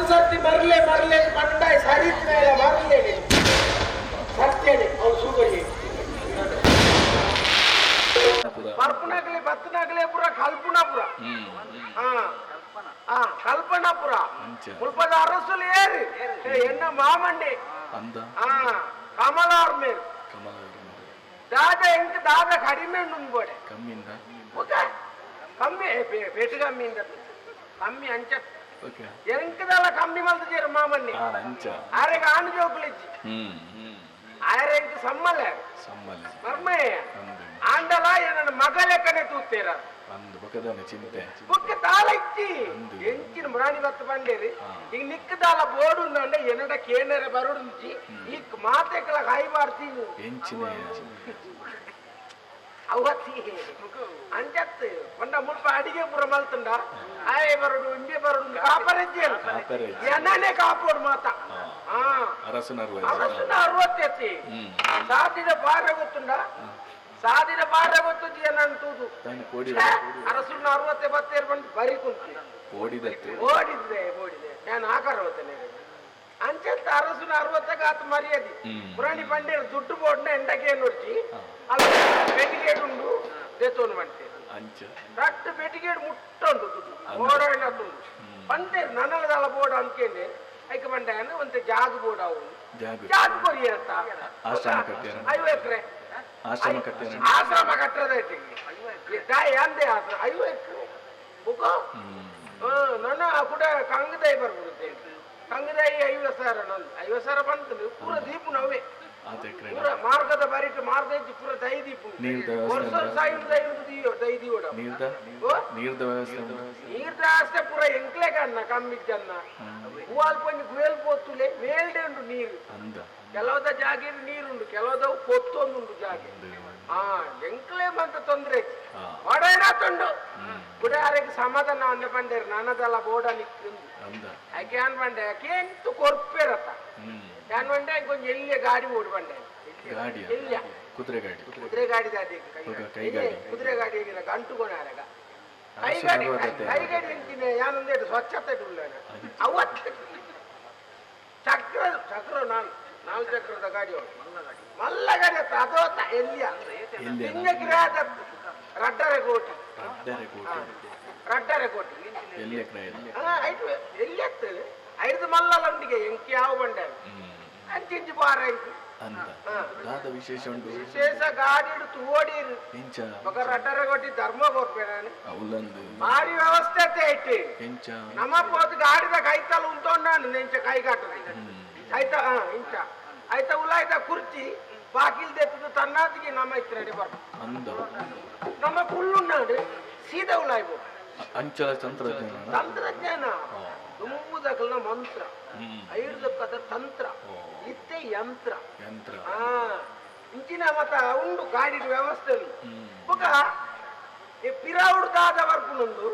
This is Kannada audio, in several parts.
ಒರಿಯಾನ್ ಪತ್ತು ಸರ್ತಿ ಬರ್ಲೆ ಬರ್ಲೆ ಬಂಡಾಯ್ ಸರಿತ್ ಮೇಲೆ ಬರ್ಲೆ ಸತ್ಯನೆ ಅವ್ನು ಸುಗಡಿ ಪರ್ಪನಾಗ್ಲಿ ಬತ್ತನಾಗ್ಲಿ ಪುರ ಕಲ್ಪನಾಪುರ. ಹ್ಮ್ ಹಾ ಹಾ ಕಲ್ಪನಾಪುರ. ಅಂಚ. ಮುಲ್ಪದ ಅರಸುಲು ಏರಿ. ಏ, ಎನ್ನ ಮಾಮಂಡಿ ಅಂದ? ಹಾ ಕಮಲಾರ್ ಮೇಲ್. ಕಮಲ ದಾದ ಎಂಕ ದಾದ ఎంకదల కంబి మలత చేరు మామన్ని ఆరేక ఆను జోకులిచ్చి ಆರೇಂಕ್ ಸಮ್ಮಲ್ಲ ಸಮ್ಮಲ್ಲ ಮರ್ಮೇ ಆಂಡಲ ಏನನ್ನ ಮಗ ಲೆಕ್ಕನೆ ತೂತ್ತೇರ ಒಂದು ಬಕದನ ಚಿಂತೆ ಬುಕ್ಕ ತಾಳಚ್ಚಿ ಎಂಚಿನ ಮುರಾಣಿ ಬತ್ತ ಬಂಡೇರಿ ಈಗ ನಿಕ್ಕದಾಲ ಬೋರ್ಡ್ ಉಂಡ ಎನಡ ಕೇನರ ಬರುಡುಂಚಿ ಈ ಮಾತೆಗಳ ಹಾಯಿ ಮಾಡ್ತೀನಿ ಎಂಚಿನ ಅವತ್ತಿ ಅಂಜತ್ತು ಒಂದ ಮುಲ್ಪ ಅಡಿಗೆ ಪುರ ಮಲ್ತಂಡ ಆಯ್ ಬರುಡು ಇಂಬೆ ಬರುಡು ಕಾಪರಜ್ಜಿ. ಎಣ್ಣನೆ ಕಾಪೋಡು ಮಾತ. ಅರಸನ ಅವಸನ ಅರವತ್ತೆತ್ತಿ ಸಾಧಿನ ಪಾಠ ಗೊತ್ತುಂಡ? ಸಾಧಿನ ಪಾಠ ಗೊತ್ತು ಏನಂತೂದು ಅಂತೂದು? ಅರಸನ ಅರಸುನ ಅರವತ್ತೆ ಬತ್ತೇರು ಬಂದು ಬರಿ ಕುಂತಿ. ಓಡಿದೆ ಓಡಿದ್ರೆ ಓಡಿದೆ ನಾನು ಆಕಾರ ಹೋಗ್ತೇನೆ. ಅಂಚಂತ ಅರಸುನ ಅರವತ್ತಕ್ಕೆ ಆತ ಮರ್ಯಾದೆ. ಪುರಾಣಿ ಪಂಡಿರ ದುಡ್ಡು ಬೋಡ್ನ ಎಂಡಕ್ಕೆ ನೋಡ್ತಿ ಅಲ್ಲಿ ಬೆಟಿಗೇಡ್ ಉಂಡು ದೇತೋನ್ ಅಂಚ. ರಟ್ಟು ಬೆಟಿಗೇಡ್ ಮುಟ್ಟೊಂದು ದುಡ್ಡು. ಓಡೋಯ್ನದ್ದು ಪಂತೇರು ನನ್ನಲದಾಲ ಬೋರ್ಡ್ ಅನ್ಕೇನೆ ಐಕ ಬಂಡ ಒಂದು ಜಾಗ ಬೋರ್ಡ್ ಅವು ಜಾಗ ಆಶ್ರಮ ಕಟ್ಟ್ಯಾರ ಐವ ಎಕರೆ ಆಶ್ರಮ ಕಟ್ಟ್ಯಾರ ಆಶ್ರಮ ಕಟ್ಟದ ದಾಯಿ ಅಂದೆ ಆಶ್ರಮ. ಐವ ಎಕರೆ ಹ್ಮ್. ನನ್ನ ಕೂಡ ಕಂಗದಾಯಿ ಬರ್ಬಿಡುತ್ತೆ ಕಂಗದಾಯಿ ಐವತ್ತು ಸಾವಿರ ನಂದು. ಐವತ್ತು ಸಾವಿರ ಬಂತು. ಪೂರ ದೀಪು ನಾವೇ. ಮಾರ್ಗದ ಬರಿಟ್ ಮಾರ್ಗ ಇದ್ದು ಪೂರ ದೈ ದೀಪು ನೀರ್ ವರ್ಷ ವ್ಯವಸ್ಥೆ ಸಾವಿರ ದೈವದ ದಿಯೋ ನೀರ್ದ? ನೀರ್ದ ವ್ಯವಸ್ಥೆ ಉಂಟಾ? ನೀರ್ ಜಾಸ್ತಿ ಪೂರ ಎಂಕ್ಲೆ ಕಣ್ಣ ಕಮ್ಮಿ ಜನ್ನ ಹೂವಾಲ್ ಪಂಜಿ ಪೋತುಲೆ ಮೇಲ್ಡೆ ಉಂಟು ನೀರು. ಅಂದ? ಕೆಲವದ ಜಾಗ ನೀರುಂಡು ಕೆಲವದ ಪೊತ್ತೊಂದುಂಡು ಜಾಗ ಆ ಎಂಕ್ಲೆ ಮಂತ ತೊಂದ್ರೆ. ಒಡೇನ ತೊಂಡು. ಗುಡಾರಿಗೆ ಸಮಾಧಾನ ಅನ್ನ ಬಂಡೇರು ನನ್ನದೆಲ್ಲ ಬೋಡ ನಿಕ್ಕಿಂದು ಬಂಡೆ ಯಾಕೆ ಎಂತು ಕೊರ್ಪೇರತ್ತ ಯಾನ್ ಬಂಡೆ ಕೊಂಚ ಎಲ್ಲಿಯ ಗಾಡಿ ಓಡಿ ಬಂಡೆ ಗಾಡಿ ಎಲ್ಲಿಯ? ಕುದುರೆ ಗಾಡಿ. ಕುದುರೆ ಗಾಡಿ ದಾದಿ ಕೈ ಗಾಡಿ. ಕುದುರೆ ಗಾಡಿ ಗಂಟು ಕೊನೆಗ ಕೈ ಗಾಡಿ ಐ ಕೈ ಗಾಡಿ ಎಂತಿನ ಯಾನೊಂದೇ ಸ್ವಚ್ಛತೆ ಉಳ್ಳೇನ ಅವತ್ತು. ಚಕ್ರ ಚಕ್ರ ನಾನು ನಾಲ್ಕು ಚಕ್ರದ ಗಾಡಿ. ಮಲ್ಲ ಗಾಡಿ. ಅತ್ತ ಅದೋ ಎಲ್ಲಿಯ? ಹಿಂಗೆ ಗಿರಾದ ರಡ್ಡರೆ ಕೋಟಿ. ರಡ್ಡರೆ ಕೋಟಿ. ರಡ್ಡರೆ ಕೋಟಿ. ಎಲ್ಲಿ ಇಲ್ಲ ಹಾ, ಐದು ಮಲ್ಲಲ ಉಂಟಿಗೆ ಎಂಕಿ ಯಾವ ಬಂಡೆ ಅಂಚಿಂಚು ಪಾರ ಅಂತ. ಗಾದ ವಿಶೇಷ ಉಂಟು. ವಿಶೇಷ ಗಾಡಿ ಹಿಡಿದು ಓಡಿರು. ಹೆಂಚ ಮಗ ರಟರ ಕೊಟ್ಟಿ ಧರ್ಮ ಕೊರ್ಪೆ ನಾನು. ಅವಲಂದು. ಭಾರಿ ವ್ಯವಸ್ಥೆ ಐತಿ. ಹೆಂಚ ನಮ್ಮ ಪೋತ್ ಗಾಡಿದ ಕೈತಲ ಉಂಟೊಂಡು ನಾನು ನೆಂಚ ಕೈಗಾಟಲ. ಆಯ್ತಾ? ಹಾ ಇಂಚ ಆಯ್ತಾ? ಉಲಾಯ್ತ? ಕುರ್ಚಿ. ಬಾಕಿಲ್ ದೆತ್ತದು ತನ್ನಾದಿಗೆ ನಮ್ಮ ಇತ್ರ ಬರ್ ಅಂದ. ನಮ್ಮ ಕುಳ್ಳುನ್ನಾಡು ಸೀದ ಉಲಾಯ್ಬೋದು. ಅಂಚಲ ತಂತ್ರಜ್ಞಾನ. ತಂತ್ರಜ್ಞಾನ. ತುಂಬುದಕ್ಕಲ್ಲ ಮಂತ್ರ ಐರ್ದಕ್ಕದ ತಂತ್ರ ಇತ್ತೆ ಯಂತ್ರ ಹಾ ಇಂಚಿನ ಮತ ಉಂಡು ಗಾಡಿ ವ್ಯವಸ್ಥೆನು ಬೊಕ ಪಿರಾವುಡ್ದಾದ ವರ್ಗುನುಂದು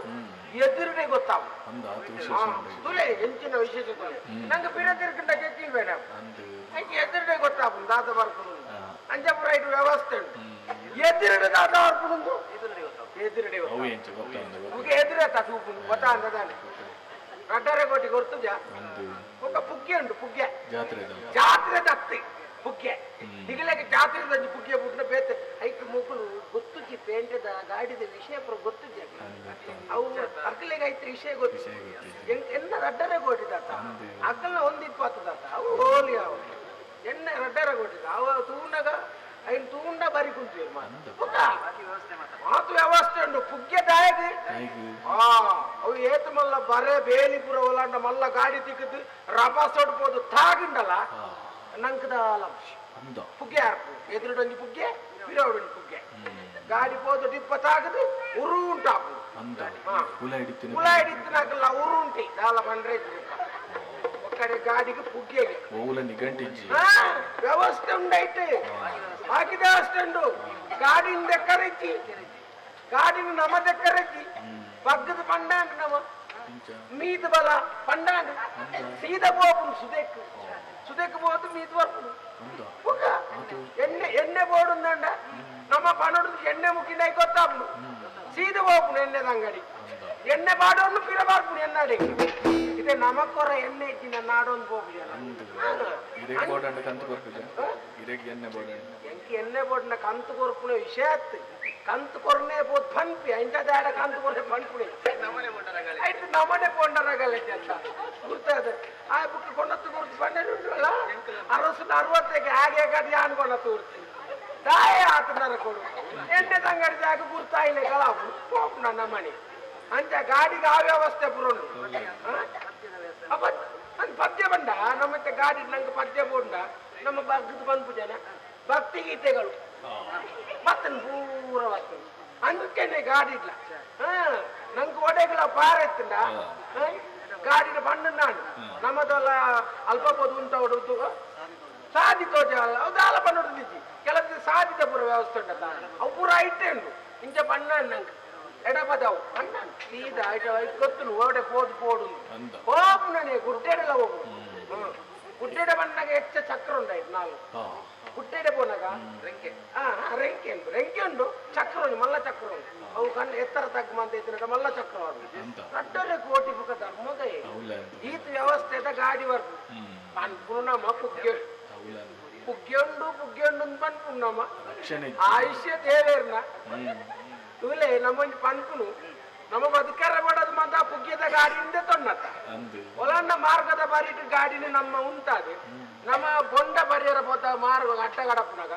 ಎದುರನೇ ಗೊತ್ತಾವು ತುಲೆ ಹೆಂಚಿನ ವಿಶೇಷ ತುಲೆ ನಂಗೆ ಪಿರದಿರ್ಕಂಡ ಕೆಚ್ಚಿ ಬೇಡ ಅಂಚೆ ಎದುರನೇ ಗೊತ್ತಾವು ದಾದ ವರ್ಗುನುಂದು ಅಂಜಪುರ ಇಟ್ಟು ವ್ಯವಸ್ಥೆ ಉಂಟು ಎದುರಡೆ ದಾದ ವರ್ಗುನುಂದು ಎದುರಡೆ ಗೊತ್ತಾವು ಎದುರಡೆ ಗೊತ್ತಾವು ಎದುರೇ ತೂಪು ಗೊತ್ತಾಂದದಾನೆ ರಡ್ಡರಗೋಟಿ ಗೊತ್ತಿದ್ಯಾ ಒಬ್ಬ ಪುಗ್ಗೆ ಉಂಟು ಪುಗ್ಗೆ. ಜಾತ್ರೆ ತತ್ತಿ ಪುಗ್ಗೆ. ಹಿಗಿಲಾಗಿ ಜಾತ್ರೆ ತಂದು ಪುಗ್ಗೆ ಬಿಟ್ಟು ಬೇತೆ. ಐಕ್ ಮುಗುಲು ಗೊತ್ತು ಪೇಂಟದ ಗಾಡಿದ ವಿಷಯ ಪುರ ಗೊತ್ತು ಅವು ಅಕ್ಕಲಿಗೆ ಐತೆ ವಿಷಯ ಗೊತ್ತು ಎಂದ ರಡ್ಡರಗೋಟಿ ತಾತ ಅಕ್ಕಲ್ನ ಒಂದು ಇಪ್ಪತ್ತು ಅವು ಹೋಲಿ ಅವು. ಎಣ್ಣೆ ರಡ್ಡರಗೋಟಿ ಅವ ತೂನಗ ಐನ್ ತೂಂಡ ಬರಿ ಕುಂತೀವಿ ಮಾತು ವ್ಯವಸ್ಥೆ ಉಂಟು. ಪುಗ್ಯ ದಾಯದಿ ಆ ಅವು ಏತು ಮಲ್ಲ ಬರೇ ಬೇಲಿಪುರ ಒಲಾಂಡ ಮಲ್ಲ ಗಾಡಿ ತಿಕ್ಕದು ರಭಸ ಹೊಡ್ಬೋದು ತಾಗಿಂಡಲ್ಲ? ನಂಕದ ಲಂಶ. ಪುಗ್ಯ ಹಾಕು ಎದುರುಡೊಂದು ಪುಗ್ಯ ಬಿರೋಡೊಂದು ಪುಗ್ಯ ಗಾಡಿ ಪೋದು ಡಿಪ್ಪ ತಾಗದು ಉರು ಉಂಟಾಪು ಹುಳ ಹಿಡಿತ್ತಿನಾಗಲ್ಲ ಉರು ಉಂಟಿ ದಾಲ ಬಂದ್ರೆ నాడికి పుగ్గేది. పువ్వుల నిఘంటించి. వ్యవస్థ ఉండైతే ఆకిదాస్తుండు గాడిన దక్కరించి గాడిని నమ్మ దక్కరించి పగ్గది పండాండు నమ్మ. మీది బల పండాండు సీద పోపు సుదెక్కు. సుదెక్కు పోతు మీది వరకు. ఎన్నె ఎన్నె పోడుందండ నమ్మ పనుడు ఎన్నె ముఖ్యండి అయిపోతాము సీద పోపు ఎన్నె దంగడి. ఎన్నె పాడోళ్ళు పిలబార్పుడు ఎన్నడికి ಇರೇಗ್ ಬೋರ್ಡ್ ಕಂತು ಬರ್ಕುಜ ಇರೇಗ್ ಎಣ್ಣೆ ಬೋರ್ಡ್ ಎಂಕಿ ಎಣ್ಣೆ ಬೋಡ್ನ ಕಂತು ಕೊರ್ಪುಣೆ ವಿಷಯ ಅತ್ತು ಕಂತು ಕೊರ್ನೆ ಬೋದ್ ಪನ್ಪಿ ಅಂಚ ದಾಡ ಕಂತು ಕೊರ್ನೆ ಪನ್ಪುಣೆ ಆಯ್ತು ನಮನೆ ಕೊಂಡರಾಗಲ್ಲ ಅಂತ. ಗುರ್ತದ ಆ ಬುಕ್ ಕೊಂಡತ್ತು ಗುರ್ತು ಪಂಡರು ಉಂಟಲ್ಲ ಅರಸು ಅರವತ್ತಕ್ಕೆ ಹಾಗೆ ಯಾನ್ ಅನ್ಕೊಂಡತ್ತು ಗುರ್ತು ದಾಯ ಆತನರ ಕೊಡು. ಎಣ್ಣೆ ತಂಗಡಿ ಜಾಗ ಗುರ್ತಾಯಿಲ್ಲ ಕಲಾಪು ನನ್ನ ಮನೆ. ಅಂಚ ಗಾಡಿಗೆ ಆ ವ್ಯವಸ್ಥೆ ಪುರೋನು ಅಪ್ಪ ಅದು ಪದ್ಯ ಬಂದ? ನಮ್ಮತ್ತೆ ಗಾಡಿ ನಂಗೆ ಪದ್ಯ ಬೋಂಡ ನಮ್ಮ ಭಕ್ತ ಬಂದು ಜನ ಭಕ್ತಿ ಗೀತೆಗಳು. ಮತ್ತೆ ಪೂರ ವಸ್ತು ಅಂದ್ಕೇನೆ ಗಾಡಿ ಇಲ್ಲ ಹಾ ನಂಗೆ ಒಡೆಗಳ ಪಾರ ಗಾಡಿ ಬಣ್ಣ ನಾನು. ನಮ್ಮದಲ್ಲ ಅಲ್ಪ ಪೊದು ಉಂಟ ಹೊಡೆದು ಸಾಧಿತ ಹೌದಾಲ ಬಣ್ಣ ಹೊಡೆದಿದ್ದಿ. ಕೆಲಸ ಸಾಧಿತ ಪೂರ ವ್ಯವಸ್ಥೆ ಉಂಟದ ಅವು ಪೂರ అన్న ಉಂಟು ಇಂಚ ఓడే పోదు పోడు ಬಣ್ಣ గుడ్డెడల ఓపు గుడ్డెడ ಓಡೆ ఎచ్చ ಪೋಡು. ಅಂದ. నాలుగు గుడ్డెడ ಗುಡ್ಡೆಡೆಲ್ಲ రెంకె రెంకె ಬಣ್ಣಗೆ ಹೆಚ್ಚ ಚಕ್ರ ಉಂಟಾಯ್ತು ನಾಲ್ಕು. ಹಾ. ಗುಡ್ಡೆಡೆ ಪೋನಾಗ ರೆಂಕೆ. ಹಾ ರೆಂಕೆ ಉಂಟು. ರೆಂಕೆ ಉಂಟು. ಚಕ್ರ ಉಂಟು ಮಲ್ಲ ಚಕ್ರ ಉಂಟು. ಅವು ಕಣ್ಣು ಎತ್ತರ ತಗ್ಮ ಅಂತ ಇದ್ರೆ ಮಲ್ಲ ಚಕ್ರ పుగ్గెండు ಅಂತ ರಡ್ಡರೆ ಕೋಟಿ ಬುಕ ನಮ ಇವಲೇ ನಮ್ಮೊಂದು ಪನ್ಪುನು ನಮ್ಮ ಬದುಕರ ಮಾಡೋದು ಮಂದ ಪುಗ್ಗೆದ ಗಾಡಿಯಿಂದ ತೊನ್ನತ್ತ ಅಂದು. ಒಲಂಡ ಮಾರ್ಗದ ಬರಿಟ್ ಗಾಡಿನ ನಮ್ಮ ಉಂಟಾದೆ. ನಮ್ಮ ಬೊಂಡ ಬರಿಯರ ಬೋದ ಮಾರ್ಗ ಅಟ್ಟ ಗಡಪನಾಗ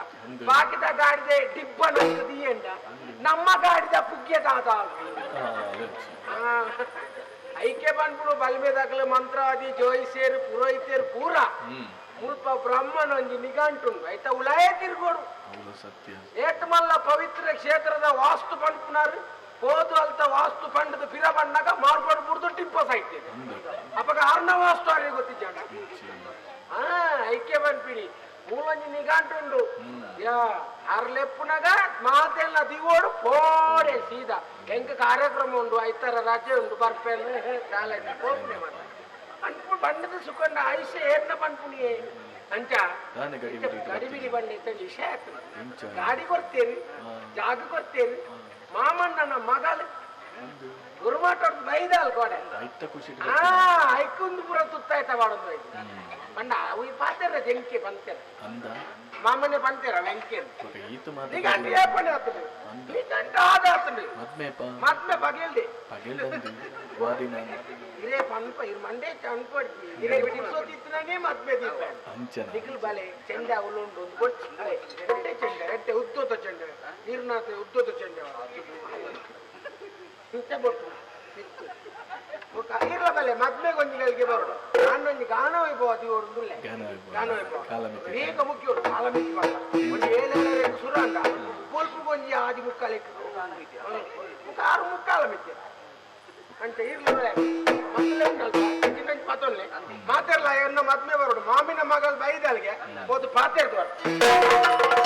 ಬಾಕಿದ ಗಾಡಿದೆ ಡಿಬ್ಬ ದಿಯಂಡ. ನಮ್ಮ ಗಾಡಿದ ಪುಗ್ಗೆ ಕಾದ ಹಾ ಅದೇ. ಐಕ್ಯ ಬಂದ್ಬಿಡು ಬಲ್ಮೇದಾಗಲ ಮಂತ್ರವಾದಿ ಜೋಯಿಸೇರು ಪುರೋಹಿತೇರು ಪೂರ. ಮುಲ್ಪ ಬ್ರಹ್ಮನ ಒಂಜಿ ನಿಘಂಟುಂಡು. ಆಯ್ತಾ ಉಲಾಯ ತಿರ್ಗೋಡು. ಅವಲ ಸತ್ಯ. ಏತಮಲ್ಲ ಪವಿತ್ರ ಕ್ಷೇತ್ರದ ವಾಸ್ತು ಪಂಡ್ಪುನಾರು ಹೋದು ಅಲ್ತ ವಾಸ್ತು ಪಂಡದ ಪಿರ ಬಣ್ಣಗ ಮಾರ್ಪಾಡು ಬಿಡ್ದು ಟಿಪ್ಪ ಸಾಯ್ತೇವೆ ಅವಾಗ ಆರ್ನ ವಾಸ್ತು ಅರಿವು ಗೊತ್ತಿದ್ದಾಡ ಹಾ ಐಕ್ಯ ಬಂದ್ಬಿಡಿ. ಮೂಲೊಂಜಿ ನಿಗಾಂಟುಂಡು ಯಾ ಅರ್ಲೆಪ್ಪುನಗ ಮಾತೆಲ್ಲ ದಿಗೋಡು ಪೋಡೆ ಸೀದಾ. ಹೆಂಗ ಕಾರ್ಯಕ್ರಮ ಉಂಡು ಐತರ ರಜೆ ಉಂಡು ಬರ್ಪೇನು ಕಾಲೇಜ್ ಮತ್ತೆ ಅನ್ಪು ಬಣ್ಣದ ಸುಕೊಂಡ ಆಯುಷ್ಯ ಏರ್ನ ಪನ್ಪುಣಿಯೇ ಅಂಚ ಗಡಿಬಿಡಿ ಬಂಡ ಇತ್ತ ವಿಷಯ ಇಂಚ ಗಾಡಿ ಕೊಡ್ತೇರಿ ಜಾಗ ಕೊಡ್ತೇನೆ. ಮಾಮಣ್ಣನ ಮಗಳು ಗುರುಮಾಟೋಡ್ ಬೈದಾಲ್ ಕೋಡೆ ಐತ ಖುಷಿ. ಆ ಐಕುಂದು ಪುರ ತುತ್ತಾಯ್ತ ಮಾಡೋದು ಪಂಡ ಅವು ಪಾತೆರ ವೆಂಕೆ ಪಂತೆರ ಅಂದ? ಮಾಮನೆ ಪಂತೆರ ವೆಂಕೆ ಈತು ಮಾತ್ರ ನೀ ಗಂಡ ಯಾಪನೆ ಆತನೆ. ನೀ ನಾನು ಇರೇ ಪನ್ಪ ಇರ್ ಮಂಡೆ ಚಂಪಡ್ ಇರೇ ಬಿಡಿಸೋತಿ ಇತ್ತನೇ ಮದ್ಮೆ ದೀಪ. ಅಂಚನ. ನಿಕಲ್ ಬಲೆ ಚೆಂಡ ಉಲುಂಡು ಎಟ್ಟೆ ಗೊಚ್ಚಿ ರೆಟ್ಟೆ ಚೆಂಡ ರೆಟ್ಟೆ ಉದ್ದೋತ ಚೆಂಡ. ನೀರ್ನಾತೆ ಉದ್ದೋತ ಚೆಂಡ. ಇರಬಲ್ಲೆ ಮದ್ವೆ ಗೊಂಜಿಗಳಿಗೆ ಬರೋಣ ನಾನೊಂದು ಗಾನ ವೈಭವ ದೇವರೊಂದುಲ್ಲೆ ಗಾನ ವೈಭವ ಬೇಗ ಮುಖ್ಯವರು ಕಾಲಮಿತಿ ಮಾಡ ಒಂದು ಏಳೆಲ್ಲ ಸುರ ಅಂದ ಕೊಲ್ಪು ಗೊಂಜಿ ಆದಿ ಮುಕ್ಕಾಲಿಕ್ಕೆ ಆರು ಮುಕ್ಕಾಲ ಮಿತಿ ಅಂತ ಇರ್ಲಿಲ್ಲ ಮೊದಲೇ ಚಿಕ್ಕಂಜಿ ಪಾತೊಲ್ಲೆ. ಮಾತಾಡಲ್ಲ ಮದ್ವೆ ಬರೋಡು ಮಾಮಿನ ಮಗಲ್ ಬೈದಲ್ಗೆ ಒಂದು ಪಾತೆ ಇರ್ತಾರೆ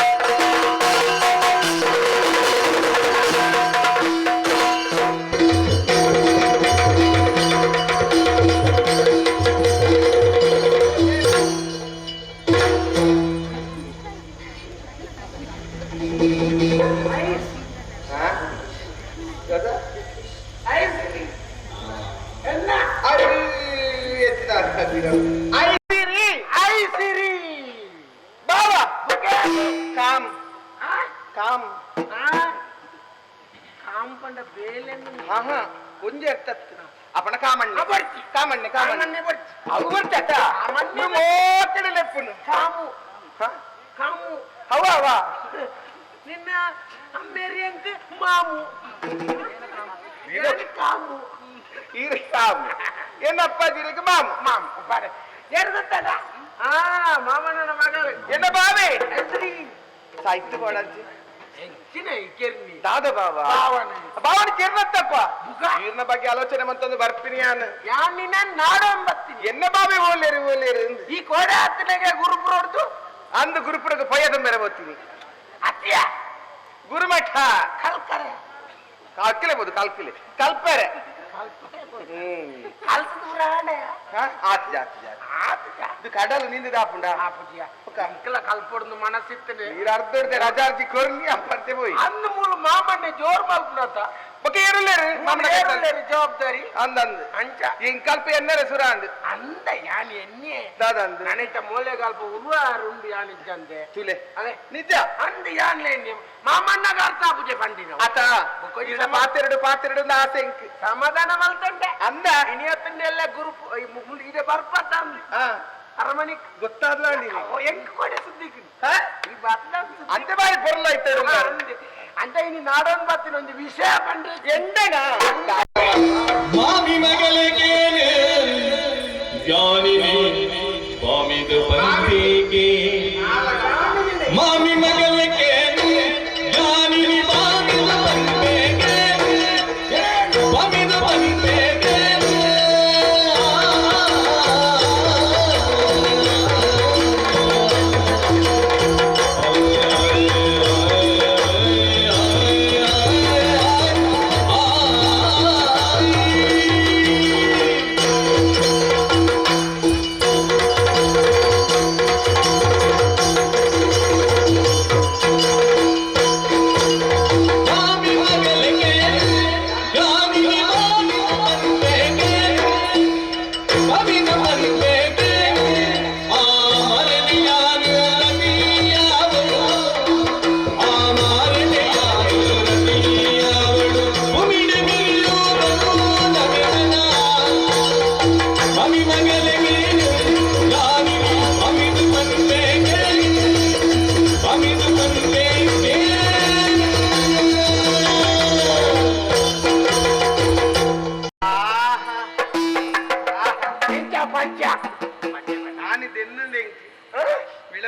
ಕಾಮಣ್ಣೆ ಬರ್ತಿ ಅವು ಬರ್ತತ ಕಾಮಣ್ಣೆ ಮೋಕಡೆ ಲೆಪ್ಪುನು ಕಾಮು ಹ? ಕಾಮು ಅವ ಅವ ನಿನ್ನ ಅಮ್ಮೇರಿಯಂಕ ಮಾಮು ಇದಕ್ಕೆ ಕಾಮು ಈರ ಕಾಮು ಏನಪ್ಪ ದಿರಿಗೆ ಮಾಮು ಮಾಮು ಬಾರೆ ಯಾರು ಗೊತ್ತದ ಆ ಮಾಮನ ಮಗಳು ಎನ್ನ ಬಾವೆ ಹೆಸ್ರಿ ಸಾಹಿತ್ಯ ಹೆಚ್ಚಿನ ಕೆರ್ನಿ ದಾದ ಬಾವ ಬಾವನ ಕಿರ್ನತ್ತಪ್ಪ. ಬುಗ. ನೀರ್ನ ಬಗ್ಗೆ ಆಲೋಚನೆ ಮತ್ತೊಂದು ಬರ್ತೀನಿ ನಾನು. ಯಾನ್ ನಿನ್ನ ಬರ್ತೀನಿ ಎನ್ನ ಬಾವೆ ಓಲೇರಿ ಓಲೇರಿ ಈ ಕೋಡೆ ಹತ್ತನೆಗೆ ಗುರುಪುರ ಹೊಡೆದು? ಅಂದು ಗುರುಪುರಕ್ಕೆ ಪಯದ ಮೇರೆ ಬರ್ತೀನಿ ಅತ್ಯ ಗುರುಮಠ. ಕಲ್ಕರೆ. ಕಾಲ್ಕಿಲೆ ಬೋದು ಕಾಲ್ಕಿಲೆ. ಕಲ್ಪೆರೆ. కలుసు దూరాడే ఆతి జాతి జాతి ఇది కడలు నింది దాపుండా ఇంకల కలపడుంది మనసిత్తనే మీరు అర్థం రజార్జి కొరిని అప్పడితే ఒక ఏరులేరు మమ్మల్ని జవాబుదారి అందంది అంచ ఇంకల్ప ఎన్నర సురా అంది అంద యాని ఎన్ని దాదంది అనేట మూలే కల్ప ఉరువారుంది యాని ఇచ్చందే తులే అదే నిజ అంద యాన్లే మామన్న గార్తా పూజ పండిన అత ఇడ పాత్రుడు పాత్రుడు ఆశ ఇంక సమాధానం వెళ్తుంటే అంద ఇనియత్తుండే ఎల్ల గురు ఇడ ಬರ್ಪತ್ತ అంది ಅರಮನೆ ಗೊತ್ತಾದ್ಲ ಹೆಂಗ್ ಕೊಡೆ ಸುದ್ದಿ ಅಂತ ಬಾರಿ ಬರ್ಲ ಇತ್ತು ಅಂತ ಇನ್ನು ನಾಡೋನ್ ಬರ್ತೀನಿ ಒಂದು ವಿಷಯ ಬಂದ್ರೆ ಎಂದನ ಮಾಮಿ ಮಗಲೆ ಕೇಳಿ ಜ್ಞಾನಿನಿ ಸ್ವಾಮಿದು ಬಂದಿಗೆ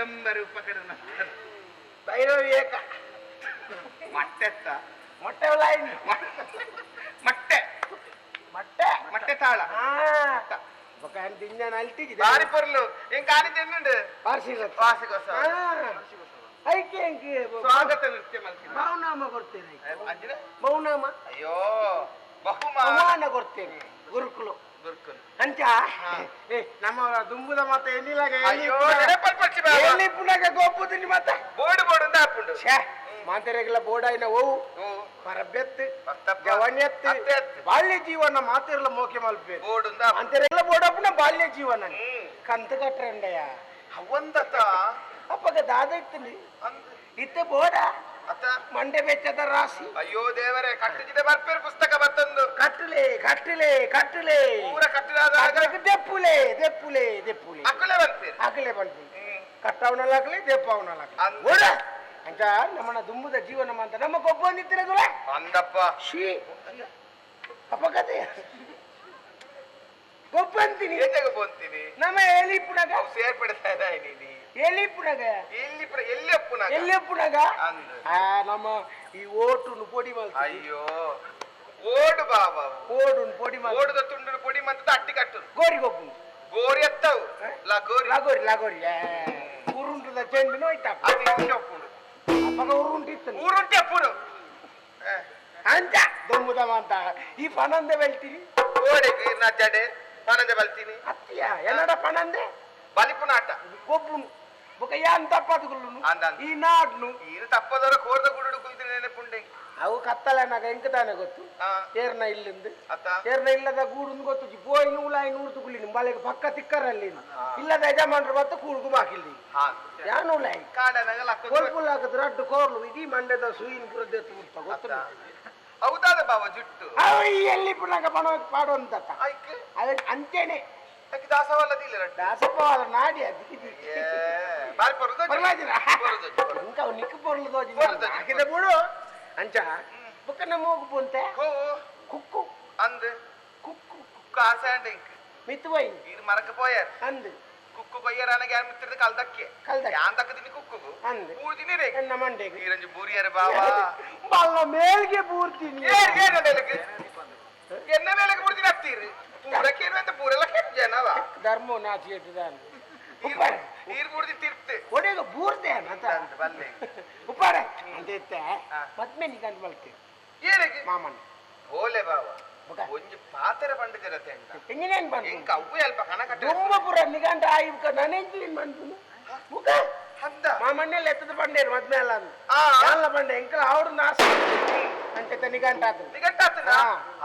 ದಿಗಂಬರ ಉಪಕರಣ. ಭೈರವಿ ಮೊಟ್ಟೆ ಮೊಟ್ಟೆ ಮೊಟ್ಟೆ. ಮೊಟ್ಟೆ. ಮೊಟ್ಟೆ ತಾಳ. ತಿಂಜಾನ ಅಲ್ಟಿಗೆ ಬಾರಿ ಪರ್ಲು. ಏನ್ ಕಾಣಿ ತಿನ್ನುಂಡು? ವಾರ್ಷಿಕ ವಾರ್ಷಿಕೋತ್ಸವ. ಐಕೆ ಎಂಕೆ ಸ್ವಾಗತ ನೃತ್ಯ ಮಲ್ತೀನಿ ಮೌನಾಮ ಕೊಡ್ತೇನೆ. ಮೌನಾಮ. ಅಯ್ಯೋ ಕೊಡ್ತೇನೆ. ಗುರುಕುಲು. ಗುರುಕುಲ್ ಅಂಚ ಏ ನಮ್ಮ ದುಂಬುದ ಮಾತ ಎಲ್ಲಿಲಾಗ. ಎಲ್ಲಿ ಪುನಗ ಗೋಪುದಿನಿ ಮತ್ತೆ ಬೋರ್ಡ್ ಬೋರ್ಡ್ ಅಂತ ಹಾಪುಂಡು. ಛೇ ಮಾತೆರೆಗಳ ಬೋಡಾಯಿನ ಓವು. ಜವನ್ಯತ್ತು ಅತ್ತೆತ್ತು. ಬಾಲ್ಯ ಜೀವನ ಮಾತೆರಲ ಮೋಕೆ ಮಲ್ಪೇರು ಬೋರ್ಡ್ ಅಂತ ಅಂತೆರೆಲ್ಲ ಬೋಡಪ್ಪನ ಬಾಲ್ಯ ಜೀವನ. ಕಂತ ಕಟ್ರಂಡಯ್ಯ ಅವಂದತ. ಅಪ್ಪಗ ದಾದ ಇತ್ತು ಇತ್ತ ಇತ್ತೆ ಬೋಡ ಅತ್ತ? ಮಂಡೆ ಬೆಚ್ಚದ ರಾಶಿ. ಅಯ್ಯೋ ದೇವರೇ ಕಟ್ಟಿದ ಬರ್ಪೇರು ಪುಸ್ತಕ ಬರ್ತಂದು ಕಟ್ಟಲೆ ಕಟ್ಟಲೆ ಕಟ್ಟಲೆ. ಪೂರ ಕಟ್ಟಿದ ದೆಪ್ಪುಲೆ ದೆಪ್ಪುಲೆ ದೆಪ್ಪುಲೆ. ಅಕ್ಕಲೆ ಬರ್ಪೇರು ಹ್ಮ್. ಕಟ್ಟವನಲಾಗಲಿ ದೆಪ್ಪವನಲಾಗಲಿ ಅಂದ- ಓಡ! ಅಂತ ನಮ್ಮನ ದುಂಬುದ ಜೀವನ ಅಂತ ನಮ್ಮ ಗೊಬ್ಬ ಬಂದಿತ್ತಿರದುಲ ಅಂದಪ್ಪ. ಶೀ ಅಪಗತೆ ಗೊಬ್ಬ ಅಂತೀನಿ. ಏತೆಗೆ ಬಂತೀನಿ ನಮ್ಮ ಎಲಿ ಪುಣಗ ಸೇರ್ಪಡಿಸ್ತಾ ಇದ್ದೀನಿ ಎಲಿ ಪುಣಗ ಎಲ್ಲಿ ಎಲ್ಲಿ ಅಪ್ಪುನ ಎಲ್ಲಿ ಅಂದ ಆ ನಮ್ಮ ಈ ಓಟುನು ಪೊಡಿ ಮಾಡ್ತೀವಿ ಅಯ್ಯೋ. ಓಡು ಬಾಬಾ. ಓಡುನ್ ಪೊಡಿ ಮಲ್ತಿ ಓಡದ ತುಂಡು ಪೊಡಿ ಮಂತದ ಅಟ್ಟಿ ಕಟ್ಟು ಗೋರಿ ಗೊಬ್ಬು ಗೋರಿ ಎತ್ತವು. ಲಾ ಗೋರಿ. ಲಗೋರಿ ಲಾಗೋರಿ. ಉರುಂಟದ ಚೆಂಡು ನೋಯ್ತಾ? ಅದು ಇಂಚ ಅಪ್ಪುಡು ಅಪ್ಪಗ ಉರುಂಟಿತ್ತು. ಊರುಂಟಿ ಅಪ್ಪುಡು. ಅಂತ ದೊಂಬುದಮ ಅಂತ ಈ ಪನಂದೆ ಬೆಳ್ತೀನಿ ನಾ ಜಡೆ ಪನಂದೆ ಬಲ್ತೀನಿ. ಅತ್ತಿಯ ಎಲ್ಲಡ ಪನಂದೆ ಬಲಿಪುನ ಆಟ. ತಪ್ಪದುಗುಳ್ಳುನು ಅಂದಂದ. ಈ ನಾಡ್ನು. ಇದು ತಪ್ಪದವರ ಕೋರ್ದ ಗುಡುಡು ಕುಂತಿನ ನೆನಪುಂಡೆ ಅವು ಕತ್ತಲೆನಾಗ ಎಂಕ ತಾನೆ ಗೊತ್ತು? ಏರ್ನ ಇಲ್ಲಿಂದು. ಏರ್ನ ಇಲ್ಲದ ಗೂಡುಂದು ಗೊತ್ತು. ಬೋಯಿನ ಉಲಾಯಿನ ಊರ್ದು ಕುಳಿನಿ ಬಲೆಗೆ ಪಕ್ಕ ತಿಕ್ಕರಲ್ಲಿ ಇಲ್ಲದ ಯಜಮಾನ್ರು ಬತ್ತ ಕೂಡ್ಗು ಬಾಕಿಲ್ಲಿ ಹಾ ಯಾನು ಲಕ್ಕ ಕೋಲ್ಪುಲ್ ಹಾಕಿದ್ರೆ ಅಡ್ಡು ಕೋರ್ಲು. ಇಡೀ ಮಂಡ್ಯದ ಸುಯಿನ ಪುರದ್ದು ಎತ್ತು ಗೊತ್ತು ಹೌದಾದ ಬಾವ ಜುಟ್ಟು? ಎಲ್ಲಿ ಪುನಗ ಪಣ ಪಾಡುವಂತ ಅಂತೇನೆ ಅದಕ್ಕೆ ದಾಸವಲ್ಲದಿಲ್ಲ ರಡ್ಡ? ದಾಸಪ್ಪವಾದ ನಾಡಿ ಅದು ಏ. ಬಾರಿ ಬರುದು ಪರವಾಗಿಲ್ಲ ಇಂಕ ನಿಕ್ಕು ಪೊರ್ಲದು ಹಾಕಿದ ಬಿಡು ಅಂಚ ಬುಕ್ಕ ನಮ್ಮ ಹೋಗು ಅಂತೆ ಕುಕ್ಕು ಅಂದು ಕುಕ್ಕು ಕುಕ್ಕು ಆಸೆ ಅಂಡ ಇಂಕ ಮಿತ್ತು ಬೈ ನೀನು ಮರಕ ಪೋಯಾರ್ ಅಂದು ಕುಕ್ಕು ಕೊಯ್ಯರ ನನಗೆ ಯಾರು ಮಿತ್ತಿರದ ಕಲ್ದಕ್ಕೆ ಕಲ್ದಕ್ಕೆ ಯಾನ್ ದಕ್ಕ ದಿನ ಕುಕ್ಕುಗು ಅಂದು ಬೂರ್ದಿನಿ ರೇ ನನ್ನ ಮಂಡೆಗೆ ಈರಂಜಿ ಬೂರಿಯರ ಬಾವಾ ಬಲ್ಲ ಮೇಲ್ಗೆ ಬೂರ್ದಿನಿ ಏನ್ ಏನ್ ಮೇಲಕ್ಕೆ ಎನ್ನ ಮೇಲಕ್ಕೆ ಬೂರ್ದಿನಿ ಹತ್ತೀರಿ ಪೂರಕ್ಕೆ ಏನು ಅಂತ ಪೂರೆಲ್ಲ ಕೆಟ್ಟ ಜನವ ಧರ್ಮೋ ನಾಚಿ ಇಟ್ಟಿದ್ದಾನೆ ಉಪ್ಪಾರೆ ನೀರ್ ಕುಡ್ದಿ ತಿರ್ತೆ ಒಡೆಗ ಬೂರ್ದೆ ಅಂತ. ಬಲ್ಲೆ ಉಪ್ಪಾರೆ ಅಂದಿತ್ತೆ ಮದ್ಮೆ ನಿಗಂತ ಬಲ್ತೆ. ಏನಕ್ಕೆ ಮಾಮನ್. ಓಲೆ ಬಾವ ಒಂಜಿ ಪಾತೆರೆ ಪಂಡ ಜರತೆ ಅಂತ ಎಂಕ ಅವ್ವೆ ಅಲ್ಪ ಕಣ ಕಟ್ಟ ದುಂಬಪುರ ನಿಗಂತ ಆಯ್ಕ ನನೆಂಜಿನ್ ಬಂತು ಮುಖ. ಹದ್ದ ಮಾಮಣ್ಣೆಲ್ಲ ಎತ್ತದ ಪಂಡೇರು ಮದ್ಮೆ ಅಲ್ಲ. ಅಂತ ಎಲ್ಲ ಪಂಡೆ ಎಂಕಲ ಅವಡು ನಾಸ ಅಂತ ನಿಗಂಟ ಆತು ನಿಗಂಟ ಆತನ?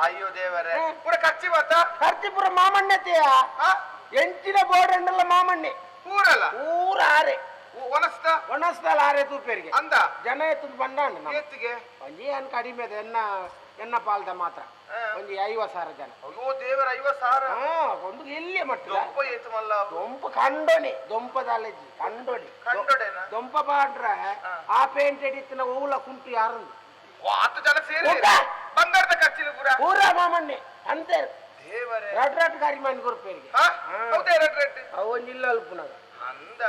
ಅಯ್ಯೋ ದೇವರೇ. ಪುರ ಖರ್ಚಿ ಬತ್ತ ಖರ್ಚಿ ಪುರ ಮಾಮಣ್ಣತೆಯ? ಎಂಟಿನ ಬೋರ್ಡ್ ಅಂಡಲ್ಲ ಮಾಮಣ್ಣೆ. ಮೂರಲ್ಲ ಮೂರ ಆರೆ ಒಣಸ್ತ ಒಣಸ್ತಲ್ಲ ಆರೆ ತೂಪೇರಿಗೆ ಅಂದ? ಜನ ಎತ್ತದ ಬಂಡ ಎತ್ತಿಗೆ? ಒಂಜಿ ಏನ್ ಕಡಿಮೆ ಅದ ಎನ್ನ ಎನ್ನ ಪಾಲ್ದ ಮಾತ್ರ. ಒಂದು ಐವತ್ತು ಸಾವಿರ ಜನ. ಅಯ್ಯೋ ದೇವರ ಐವತ್ತು ಸಾವಿರ? ಹಾ ಒಂದು ಇಲ್ಲೇ ಮಟ್ಟ. ದೊಂಪ ಏತು ಮಲ್ಲ ದೊಂಪ ಕಂಡೋಣಿ ದೊಂಪದ ಅಲಜಿ ಕಂಡೋಣಿ. ದೊಂಪ ಪಾಡ್ರೆ ಆ ಪೇಂಟೆಡ್ ಇತ್ತಿನ ಹೂಲ ಕುಂಟು ಯಾರು ಹತ್ತು ಜನ ಸೇರಿ? ಬಂಗಾರದ ಖರ್ಚಿನ ಪೂರ? ಪೂರ ಮಾಮಣ್ಣೆ ಅಂತೆ. ದೇವರೇ. ರಡ್ ರಡ್ ಗಾರಿ ಮನೆ ಗುರುಪೇರಿಗೆ ಹೌದೇ ರಡ್ ರಡ್? ಇಲ್ಲ ಅಲ್ಪುನಾಗ ಅಂದ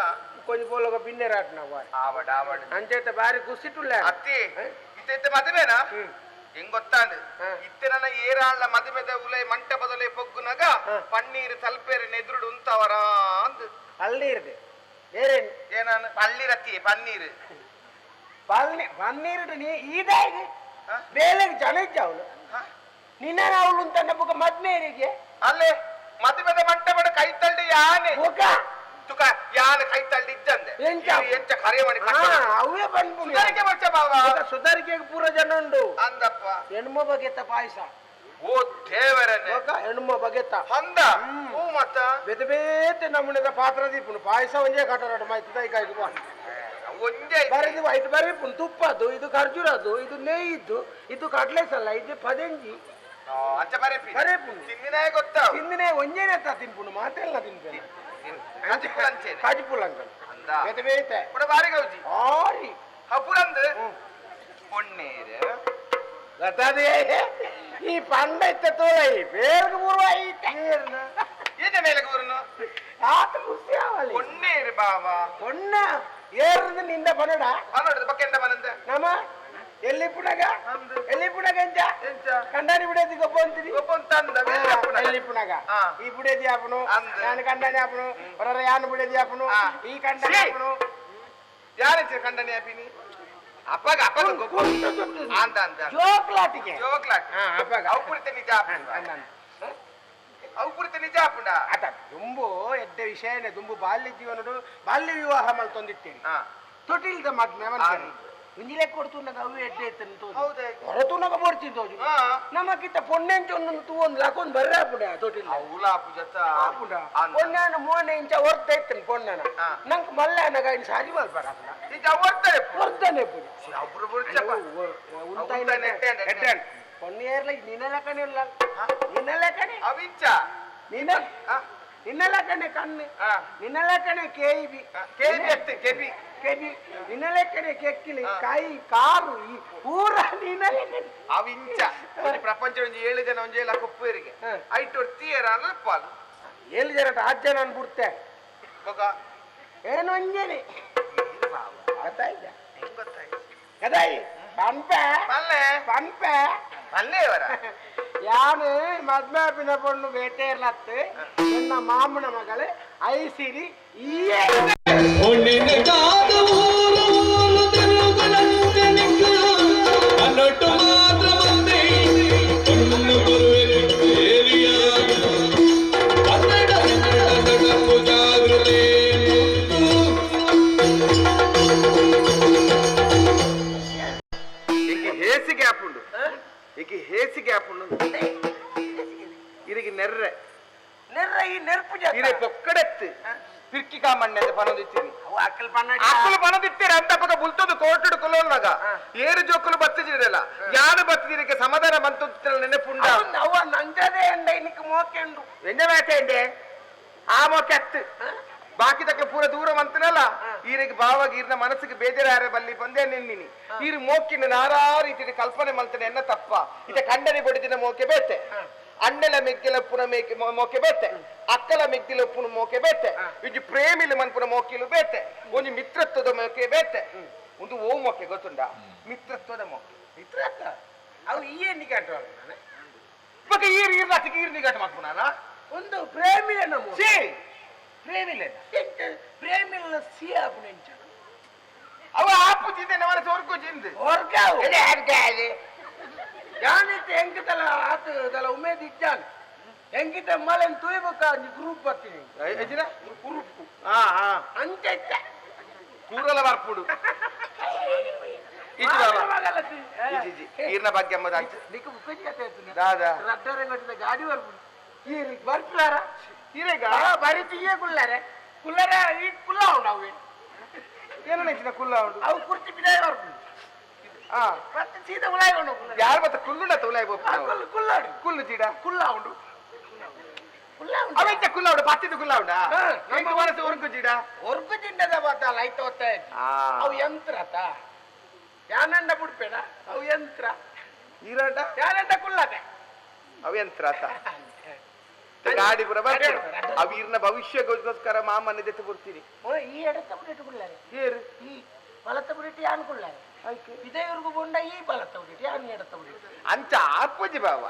కొంచెం పోలుగా బిన్నే రాట్నావు ಆವಡ ಆವಡ అంచేత భారీ గుసిట్టులే ಅತ್ತಿ ಇತ್ತೆ ಮದುವೆನಾ ಹೆಂಗ್ ಗೊತ್ತಾಂದು ಹಾ. ಇತ್ತೆ ನನ್ನ ಏರಾಳ ಮದುವೆದ ಉಲೆ ಮಂಟಪದೊಲೆ ಪೊಗ್ಗುನಗ ಹಾ. ಪನ್ನೀರ್ ತಲ್ಪೇರಿ ನೆದುರುಡು ಉಂತವರ ಅಂದ್ పల్లీరుది వేరే ಏನಾನ ಪಳ್ಳಿರತ್ತಿ ಪನ್ನೀರ್ పల్లి పన్నీరుడు నీ ఈదే ಹಾ? ಬೇಲೆಗೆ ಜನ ಇದ್ದಾವಳು ಹಾ? ನಿನ್ನ ಅವಳು ಅಂತ ಬುಕ್ಕ ಮದ್ಮೇರಿಗೆ ಅಲ್ಲೇ ಮದುವೆದ ಮಂಟಪದ ಕೈ ತಳ್ಳಿ ಯಾನೆ ಬುಕ್ಕ ತುಕ ಯಾನ ಕೈ ತಳ್ಳಿದ್ದಂದೆ ಎಂಚ? ಎಂಚ ಕರೆ ಮಾಡಿ ಹಾ, ಕಟ್ಟ- ಅವೇ ಸುಧಾರಿಕೆ ಬಂದ್ಬಿಡು ಬರ್ತೆ ಬಾವ ಸುಧಾರಿಕೆಗೆ ಪೂರ ಜನ ಉಂಡು. ಅಂದಪ್ಪ. ಹೆಣ್ಮ ಬಗೆತ ಪಾಯಸ. ಓ ದೇವರನೆ ಲೋಕ ಹೆಣ್ಮ ಬಗೆತ. ಹಂದ. ಹ್ಮ್. ಹೂ ಮತ್ತ. ಬೇತೆ ಬೇತೆ ನಮೂನೆದ ಪಾತ್ರ ದೀಪುನು ಪಾಯಸ ಒಂದೇ ಕಟರಾಟ ಮಾಹಿತಿ ದೈಕಾಯ್ತು ಬಾ. ಒಂದೇ ಐತೆ. ಬರೀದು ಇದು ಬರೀ ಪುನ್ ತುಪ್ಪದು ಇದು ಖರ್ಜೂರದ್ದು ಇದು ನೇಯಿದ್ದು ಇದು ಕಡ್ಲೆ ಸಲ್ಲ ಇದು ಪದಂಜಿ. ಆ, ಅಂಚ ಬರೆ ಬರೆ ಪುನ್. ತಿಂದಿನೇ ಗೊತ್ತಾವು. ತಿಂದಿನೇ ಒಂಜೇನೆ ತಾ ತಿನ್ಪುನು ಮಾತೆಲ್ಲ ತಿನ್ಪೇನೆ ಅಂಚಿಪುರ ಅಂಚೇನೆ ಕಾಜಿಪುಲ್ ಅಂಕಲ್ ಅಂದ ಬೇತೆ ಬೇತೆ ಪುಡ ಬಾರಿ ಗೌಜಿ ಆರಿ ಹಪುರಂದು ಹ್ಮ್. பொன்னேரு ಗತದೇ ಈ ಪಂಡ ಇತ್ತ ತೋಲೈ ಬೇರ್ಗ ಪೂರ್ವ ಐತೆ ಏನ ಮೇಲೆ ಊರುನು ಆತ ಖುಷಿ ಆವಲಿ பொன்னேரு ಬಾವಾ பொண்ண ಏರ್ದು ನಿಂದ ಪನಡ ಅನ್ನೋದು ಬಕ್ಕೆಂಡ ಮನಂದ ನಮ್ಮ ಎಲ್ಲಿ ಪುಣಗ. ಎಲ್ಲಿ ಪುಣಗ ಎಂಚ ಕಂಡಾನಿ ಬಿಡೇದಿ ಗೊಬ್ಬ ತಂದ ಎಲ್ಲಿ ಪುಣಗ? ಈ ಬಿಡೇದಿ ಆಪನು ಅಂದು. ನಾನು ಕಂಡಾನಿ ಆಪನು ಹೊರ ಯಾನು ಬಿಡೇದಿ ಆಪನು ಈ ಕಂಡಾನಿ! ಆಪನು ಯಾರು ಕಂಡಾನಿ ಆಪಿನಿ ಅಪ್ಪಗ ಅಪ್ಪಗ ಅಂತ ಅಂತ ಜೋಕ್ಲಾಟಿಗೆ. ಜೋಕ್ಲಾಟ್. ಅಪ್ಪಗ. ಅವು ಕುರಿತ ನಿಜ. ಅವು ಕುರಿತ ನಿಜ ಆಪುಂಡ ಆತ ದುಂಬು ಎದ್ದ ವಿಷಯನೇ ದುಂಬು ಬಾಲ್ಯ ಜೀವನಡು ಬಾಲ್ಯ ವಿವಾಹ ಮಲ್ತೊಂದಿತ್ತೇನೆ ಹಾ. ತೊಟ್ಟಿಲ್ದ ಮದ್ಮೆ ಮನ್ಸರಿ. ಇಂಜಿಲೆ ಕೊಡ್ತುಂಡಗ ಅವು ಎಡ್ಡೆ ಎತ್ತಂತ ಹೌದೇ ಹೊರತುನಗ ಬೋಡ್ತಿದ್ದೋಜು ಹಾ. ನಮಕಿತ್ತ ಪೊಣ್ಣೆಂಚ ಒಂದೊಂದು ತೂ ಒಂದು ಲಾಕೊಂದು ಬರ್ರೆ ಆಪುಂಡೆ ತೊಟ್ಟಿಲ್ಲ ಅವಳ ಅಪ್ಪು ಜೊತ. ಆಪುಂಡ ಅಂದ. ಪೊಣ್ಣನ ಮೋನೆ ಇಂಚ ಹೊರ್ತ ಇತ್ತನ್ ಪೊಣ್ಣನ. ನಂಗೆ ಮಲ್ಲಾನಗ ಇನ್ ಸಾರಿ ಮಲ್ಪಡ ಇಂಚ ಅವರ್ತಾರೆ ಹೊರ್ತಾನೆ ಪುಡಿ ಎಡ್ಡೆ. ಎಡ್ಡನ್ ಪೊಣ್ಣೆ ಏರ್ಲ ನಿನ್ನ ಲೆಕ್ಕನೆ ಇಲ್ಲ. ನಿನ್ನ ಲೆಕ್ಕನೆ? ಅವಿಂಚ. ನಿನ್ನ ನಿನ್ನ ಲೆಕ್ಕನೆ ಕಣ್ಣು. ನಿನ್ನ ಲೆಕ್ಕನೆ ಕೇಬಿ. ಕೆಬಿ ಎತ್ತು ಕೆಬಿ. ಕೆಬಿ. ನಿನ್ನ ಲೆಕ್ಕನೆ ಕೆಕ್ಕಿಲಿ ಕೈ ಕಾರು ಈ ಪೂರ ನಿನ್ನ ಲೆಕ್ಕನೆ. ಅವಿಂಚ. ಒಂದು ಪ್ರಪಂಚ ಒಂದು ಏಳು ಜನ ಒಂದು ಏಳು ಕೊಪ್ಪರಿಗೆ. ಐಟು ಹೊರ್ತೀಯರ ಅಂದ್ರೆ ಪಾಲು. ಎಲ್ಲಿ ಜರಟ ಆಜ್ ಜನ ಅನ್ಬಿಡ್ತೆ ಮಗ ಏನು ಒಂಜೇನೆ ಗೊತ್ತಾಯ್ತಾ ಗೊತ್ತಾಯ್ತು ಗದಾಯಿ ಪಂಪೆ ಪಲ್ಲೆ. ಪಂಪೆ ಪಲ್ಲೆ ಯಾನು ಮದ್ಮಾಪಿನ ಪೊಣ್ಣು ಬೇಟೆ ಇರ್ಲತ್ತು ನನ್ನ ಮಾಮನ ಮಗಳು ಐಸಿರಿ ಈಗ ಹೇಸಿ ಗ್ಯಾಪ್ ಉಂಡು ಇರಿಗೆ ನೆರ್ರೆ ನೆರ್ರ ಈ ನೆರ್ಪು ಜನ ಇರೆ ಪೊಕ್ಕಡೆತ್ತು ಪಿರ್ಕಿ ಕಾಮಣ್ಣೆ ಅಂತ ಪನದಿತ್ತೀನಿ ಅವು ಅಕ್ಕಲ್ ಪನ್ನ ಅಕ್ಕಲು ಪನದಿತ್ತೀರ ಅಂತ ಪಕ್ಕ ಬುಲ್ತದು ಕೋಟುಡು ಕೊಲೋಲ್ನಾಗ ಏರು ಜೋಕುಲು ಬತ್ತಿದಿರಲ್ಲ ಯಾರು ಬತ್ತಿದಿರಕ್ಕೆ ಸಮಾಧಾನ ಬಂತು ನೆನಪುಂಡ ಅವ ನಂಜದೇ ಬಾಕಿ ತಕ್ಕ ಪೂರ ದೂರ ಮಂತನಲ್ಲ ಈರಿಗೆ ಬಾವಾಗ ಈರ್ನ ಮನಸ್ಸಿಗೆ ಬೇಜಾರ ಬಲ್ಲಿ ಬಂದೆ ನಿನ್ನಿನಿ. ಈರು ಮೋಕಿನ ನಾರಾ ರೀತಿ ಕಲ್ಪನೆ ಮಲ್ತನೆ ಎನ್ನ ತಪ್ಪ. ಇದೆ ಕಂಡನೆ ಬಡಿದಿನ ಮೋಕೆ ಬೇತೆ. ಅಣ್ಣಲ ಮೆಗ್ಗಿಲ ಪುನ ಮೇಕೆ ಮೋಕೆ ಬೇತೆ. ಅಕ್ಕಲ ಮೆಗ್ಗಿಲ ಪುನ ಮೋಕೆ ಬೇತೆ. ಇದು ಪ್ರೇಮಿಲ ಮನ್ಪುನ ಮೋಕಿಲು ಬೇತೆ. ಒಂದು ಮಿತ್ರತ್ವದ ಮೋಕೆ ಬೇತೆ. ಒಂದು ಓ ಮೋಕೆ ಗೊತ್ತುಂಡ ಮಿತ್ರತ್ವದ ಮೋಕೆ. ಮಿತ್ರ ಅವು ಈ ಎಣ್ಣೆ ಆಟವಾಡ ಮತ್ತೆ ಈರ್ ಈರ್ ರಾತಿಗೆ ಈರ್ ನಿಗಾಟ ಮಾಡ್ಕೊಣ ಒಂದು ಪ್ರೇಮಿಯನ್ನು ನಮ್ಮ ಪ್ರೇಮ ಇಲ್ಲಾ ಹಿಂತು ಪ್ರೇಮ ಇಲ್ಲಾ ಸೀ ಆಗ್ಬಿಡ್ಂಚ. ಅವಾ ಆಪೂ ಇದೇನವಾ ಜೋರಕ್ಕೆ ಇಂದ. ಜೋರಕ ಓ. ಎಲ್ಲಿ ಆಗ್ತಾಯಿದೆ? ಯಾನಿ ತೆಂಗಕ ತಲ ಆತು ಅದಲ ಉಮೆದಿಜ್ಜನ. ಹೆಂಗಿತೆ ಮಲ್ಲೆ ತುಯ್ಬಕ ನಿ กร ೂಪ ಪತಿ. ಐದಿರಾ? ನಿ กร ೂಪ. ಹಾ ಹಾ ಅಂತೈತೆ. ಕೂರಲ ಬರ್ಪುಡು. ಈಚಲ ಬಾಗಲಸಿ. ಜಿ ಜಿ.ೀರ್ನ ಭಾಗ್ಯಮ್ಮ ದಾಕ್ಷ. ನೀಕು ಬೇಕು ಯಾತೆ ಅಂತಾ. ಗಾಡಿ ಬರ್ಪು. ನೀ ಬರ್ತಾರಾ? ಸೀರೆಗ ಬರೀತಿಗೆ ಕುಲ್ಲರೆ ಕುಲ್ಲರ ಈ ಕುಲ್ಲ ಉಂಡು ಅವು ಏನು ನೆಚ್ಚಿನ ಕುಲ್ಲ ಉಂಡು ಅವು ಕುರ್ಚಿ ಬಿದಾಯ ಆ. ಮತ್ತೆ ಸೀದ ಉಲಾಯ ಉಂಡು ಯಾರು ಮತ್ತೆ ಕುಲ್ಲುಂಡ ಉಲಾಯ ಬೋಪು ಕುಲ್ಲ ಕುಲ್ಲು ಚೀಡ ಕುಲ್ಲ ಉಂಡು ಅವೆಂತ ಕುಲ್ಲ ಉಂಡು ಪತ್ತಿದ ಕುಲ್ಲ ಉಂಡ ಹೆಂಗ ಮನಸ್ಸು ಒರ್ಗು ಜೀಡ ಒರ್ಗು ಜಿಂಡದ ಬತ್ತಲ್ಲ ಲೈಟ್ ಒತ್ತೆ ಅವು ಯಂತ್ರ ತಾ ಯಾನಂಡ ಬಿಡ್ಬೇಡ ಅವು ಯಂತ್ರ. ಈರಾಟ ಯಾನಂಡ ಕುಲ್ಲತೆ ಅವು ಯಂತ್ರ ತ ಗಾಡಿ ಪುರ ಬರ್ತದೆ ಅವೀರ್ನ ಭವಿಷ್ಯಕ್ಕೋಸ್ಕರ ಮಾಮನ ಜೊತೆ ಬರ್ತೀರಿ ಓ ಈ ಎಡತ್ತ ಬಿಟ್ಟು ಬಿಡ್ಲಾರೆ ಏರು ಈ ಬಲತ್ತ ಬಿಟ್ಟು ಯಾನ್ ಕೊಡ್ಲಾರೆ? ಇದೇವರೆಗೂ ಬಂಡ ಈ ಬಲತ್ತ ಬಿಟ್ಟು ಯಾನ್ ಎಡತ್ತ ಬಿಟ್ಟು ಅಂತ ಆಪಜಿ ಬಾವ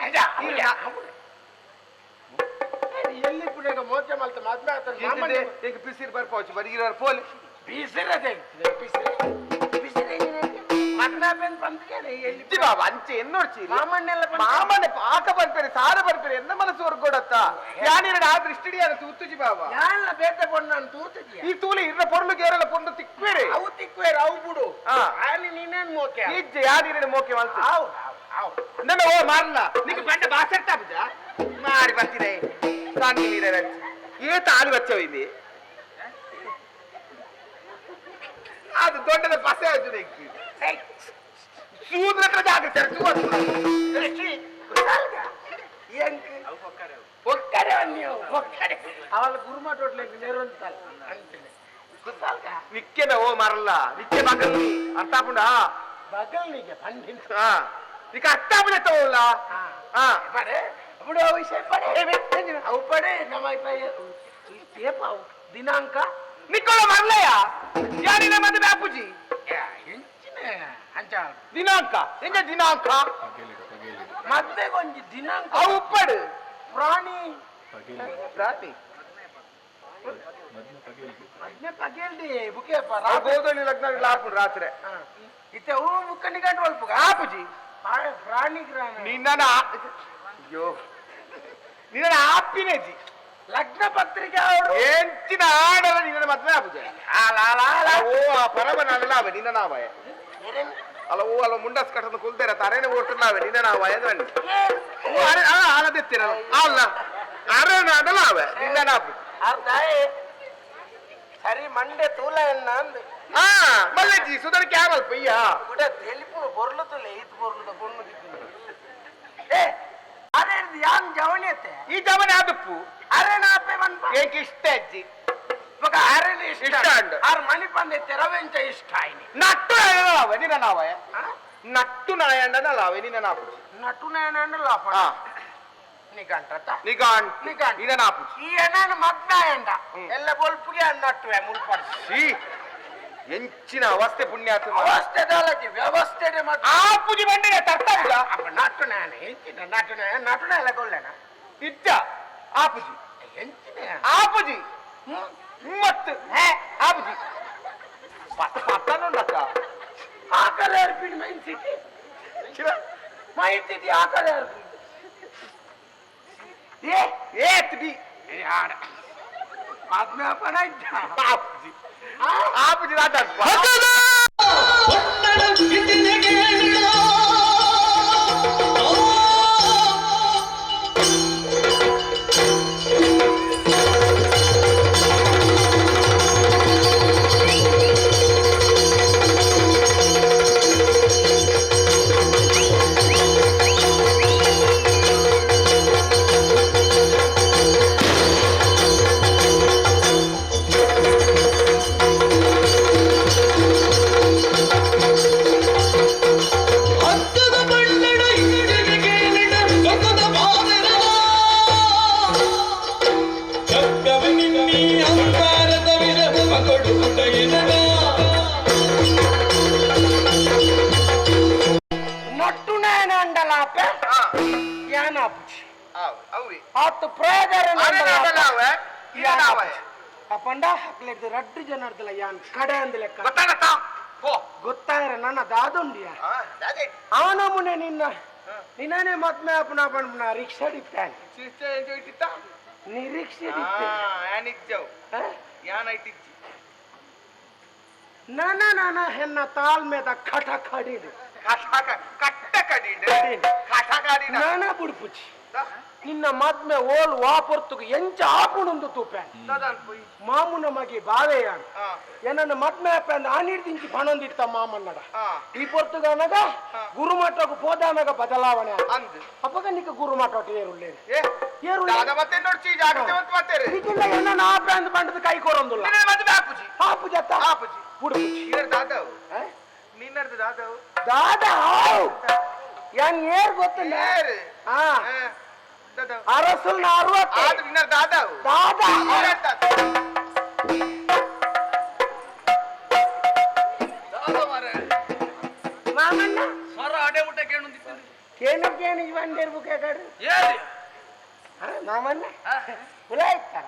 ಎಲ್ಲಿ ಪುಣ್ಯದ ಮೋಚ ಮಲ್ತ ಮಾತಾಡ್ತಾರೆ ಈಗ ಬಿಸಿರು ಬರ್ಪೋಚು ಬರೀ ಪೋಲಿ ಬಿಸಿರದೇ ಬಿಸಿರು ಬೆನ್ ಬಂದ್ಕೇನೆ ಎಲ್ಲಿ ಅಂಚೆ ಎನ್ನೋಡ್ಚಿ ಮಾಮಣ್ಣೆಲ್ಲ ಮಾಮನೆ ಪಾಕ ಬರ್ಪೇರೆ ಸಾರ ಬರ್ಪೇರೆ ಎನ್ನ ಮನಸ್ಸು ಹೊರ್ಗೊಡತ್ತ ಯಾನಿರಡ ಆ ದೃಷ್ಟಿಡಿಯಾನ ತೂತುಜಿ ಬಾಬಾ ಯಾನ ಬೇತೆ ಬಣ್ಣ ಅಂತ ತೂತಿದ್ಯ ಈ ತೂಲಿ ಇರ್ರ ಪೊರ್ಲು ಗೇರಲ ಪೊಂದು ತಿಕ್ಬೇರೆ ಅವು ತಿಕ್ವೇರ ಅವು ಬಿಡು. ಹಾ. ಆನಿ ನೀನೇನ್ ಮೋಕೆ? ಇಜ್ಜೆ ಯಾನಿರಡ ಮೋಕೆ ಮಲ್ಸ ಅವು ಆವು ನನ್ನ ಓ ಮಾರಲ್ಲ ನಿಂಗೆ ಬಂಡ ಬಾಸರ್ತ ಬುಜ ಮಾರಿ ಬರ್ತಿದೆ ಸಾಂಗಿ ನೀರ ಏ ತಾಳು ಬಚ್ಚವಿದೆ ಅದು ದೊಡ್ಡದ ಪಸೆ ಆಯ್ತು ನಿಂಗೆ ಸೂದ್ರ ಹತ್ರ ಜಾಗ್ರತೆ ಸೂದ್ರ ಎಂಕ್ ಒಕ್ಕರೆ ನೀವು ಒಕ್ಕರೆ ಅವಳ ಗುರುಮಠ ಹೋಟ್ಲಿಗೆ ನೆರವಂತಲ್ಲ ಅಂತೀನಿ ಕುಸಾಲ್ಗ ನಿಕ್ಕೆನ ಓ ಮಾರಲ್ಲ ನಿಕ್ಕೆ ಮಗಲ್ ಅರ್ಥಾಪುಂಡ ಬಗಲ್ನಿಗೆ ಬಂದಿನ ಹಾ ನಿಕ್ಕ ಅರ್ಥಾಪುಣ ತಗೋಲ್ಲ ಹಾ పడే ఇప్పుడు ఆ విషయం పడే అవు పడే నమ్మాయి సేపు అవు దినాంక ನಿಕ್ಕೋಳ ಮರ್ಲಯ್ಯ ಯಾರಿನ ಮದುವೆ ಅಪ್ಪುಜಿ ಅಂಚಾಳ ದಿನಾಂಕ. எங்க ದಿನಾಂಕ? ಮದ್ವೆ ಕೊಂಚ ದಿನಾಂಕ. ಆ ಉಪ್ಪಡು. ಪ್ರಾಣಿ. ಪ್ರಾತಿ ಮದ್ನೆ ಪಗೇಲ್ದಿ ಬುಕೆ ಪರ ಆ ಗೋದಳಿ ಲಗ್ನ ಲಾಪುಂಡು ರಾತ್ರೆ. ಇತ್ತೆ ಅವು ಮುಕ್ಕಂಡಿ ಗಂಟು ಒಳ್ಪುಗ ಆಪುಜಿ ಪ್ರಾಣಿ ಗ್ರಾಮ ನಿನ್ನ ಅಯ್ಯೋ. ನಿನ್ನ ಆಪಿನೇ ಲಗ್ನ ಪತ್ರಿಕೆ ಅವರು ಎಂಚಿನ ಆಡಲ್ಲ ನಿನ್ನ ಮದ್ವೆ ಆಪುಜೆ ಆ ಲಾ ಲಾ ಲಾ ಓ ಆ ಪರವನಲ್ಲ ನಿನ್ನ ನಾವೇ. ಅಲ್ಲ ಓ ಅಲ್ಲ ಮುಂಡಸ್ ಕಟ್ಟದ ಕುಲ್ದೇರ ತರೇನೆ ಓಡ್ತಿರ್ಲಾವೆ ನಿನ್ನ ನಾವಯ ಅಂದ್ರಲ್ಲಿ ಓ ಅರೆ ಆ ಆಲದೆತ್ತಿರಲ್ಲ ಅಲ್ಲ ಅರೆ ನಾಡಲ್ಲ ಅವೆ ನಿನ್ನ ನಾಪು అర్థాయ్ సరే మండే తూల ఎన్న అంది ಹಾ ಮಲ್ಲಜ್ಜಿ ಸುಧರ್ ಕ್ಯಾಮಲ್ ಪಯ್ಯ కూడా తెలుపు బొర్లుతులే ఈత బొర్లుతో బొమ్మ దిక్కింది ఏ అరే ఇది యాన్ జవనేతే ಈ ಜಮನೆ ಆದಪ್ಪು అరే నా పే వన్ ಏಕೆ ಇಷ್ಟ ಅಜ್ಜಿ ఒక ఆరేది ఇష్టాండు ఆరు మణి పంది తెరవెంచ ఇష్టాయని నట్టు నాయన లావే నిన్న నావే నట్టు నాయండ లావే నిన్న ಈ ಎಲ್ಲ ಬೊಲ್ಪಿಗೆ ಅನ್ನಟ್ಟುವೆ ಮುಲ್ಪಡಿಸಿ. ಎಂಚಿನ ಅವಸ್ಥೆ ಪುಣ್ಯ ಅವಸ್ಥೆ ಮಾತ್ರ ಆಪುಜಿ ಬಂಡಿಗೆ ತರ್ತಾವಿಲ್ಲ ಅಪ್ಪ ನಟು ನಾನು ಎಂಚಿನ ನಟು ನಟು ಎಲ್ಲ ಆಪುಜಿ ಮತ್ ಹೇ ಅಬ್ಜಿ ಮತ್ ಪಾತ ನೋಡಕ್ಕ ಆಕಲ ಏರ್ಪಿಡ್ ಮೈನ್ ಸಿಟಿ ಚಿರ ಮೈನ್ ಸಿಟಿ ಆಕಲ ಏರ್ಪಿಡ್ ಏ ಏತ್ ಬಿ ಯಾರ ಮಾತ್ ಮೇ ಅಪನ ಇದ್ದ ಬಾಪ್ಜಿ ಆಪ್ಜಿ ರಾಟ ಹೊತ್ತಡ ಹೊತ್ತಡ ಬಿತ್ತಿನ ಕೇಳಿಕೋ ಕೊಟ್ಟೆ ಯಾನಾಪುಜಿ? ಆತ ಪ್ರಯದರ ಯಾನಾಪುಜಿ? ಆ ಪಂಡ ಹಾಕ್ಲಿದ್ದು ರಡ್ಡು ಜನ ಇರ್ದಿಲ್ಲ ಯಾನ್ ಕಡೆ ಅಂದ ಲೆಕ್ಕ. ಗೊತ್ತಾಗ್ರೆ ನನ್ನ ದಾದುಂಡಿಯ ಅವನ ಮುನೆ ನಿನ್ನ ನಿನ್ನೇ ಮದ್ಮೆ ಅಪ್ಪನ ಬಂದ್ಬಿಡ ರಿಕ್ಷಾ ಇಟ್ಟಾನೆ ನೀ ರಿಕ್ಷಾ ನನ್ನ ನನ್ನ ಹೆಣ್ಣ ತಾಳ್ಮೆದ ಕಟ ಕಡಿದು ಕಟ್ಟ ಕಟ್ಟ ನಾನಾ. ಬುಡ್ಪುಚಿ ನಿನ್ನ ಮದ್ಮೆ ಓಲ್ ವಾಪರ್ತುಗ ಎಂಚ ಆಪುಣೊಂದು ತೂಪೆ ಮಾಮುನ ಮಗಿ ಬಾವೆಯ ಏನನ್ನ ಮದ್ಮೆ ಆಪೆ ಅಂದ ಆನಿಡ್ದಿಂಚಿ ಪಣೊಂದಿತ್ತ ಮಾಮನ್ನಡ. ಈ ಪೊರ್ತುಗನಗ ಗುರುಮಠಗ ಹೋದಾನಗ ಬದಲಾವಣೆ ಅಪ್ಪಗ ನಿಕ್ಕ ಗುರುಮಠ ಏರುಳ್ಳೇನು ಏರುಳ್ಳ. ಏನನ್ನ ಆಪೆ ಅಂದ ಬಂಡದ ಕೈ ಕೊರೊಂದುಲ್ಲ ಆಪುಜಿ ಆಪುಜಿ ಆಪುಜಿ ಹುಡುಗ ನಿನ್ನರ್ದು ದಾದವ್. ದಾದ ಹಾವ್ ಹೆಂಗ್ ಏರ್ ಗೊತ್ತಿಲ್ಲ ಏರ್ ಹಾ. ದಾದವ್. ಅರಸುಲ್ ಅರವತ್ತು. ಆದ್ರೆ ನಿನ್ನರ್ ದಾದವ್. ದಾದ ಮಾಮಣ್ಣ. ಸ್ವರ ಅಡೆ ಮುಟ್ಟ ಇತ್ತಾರ?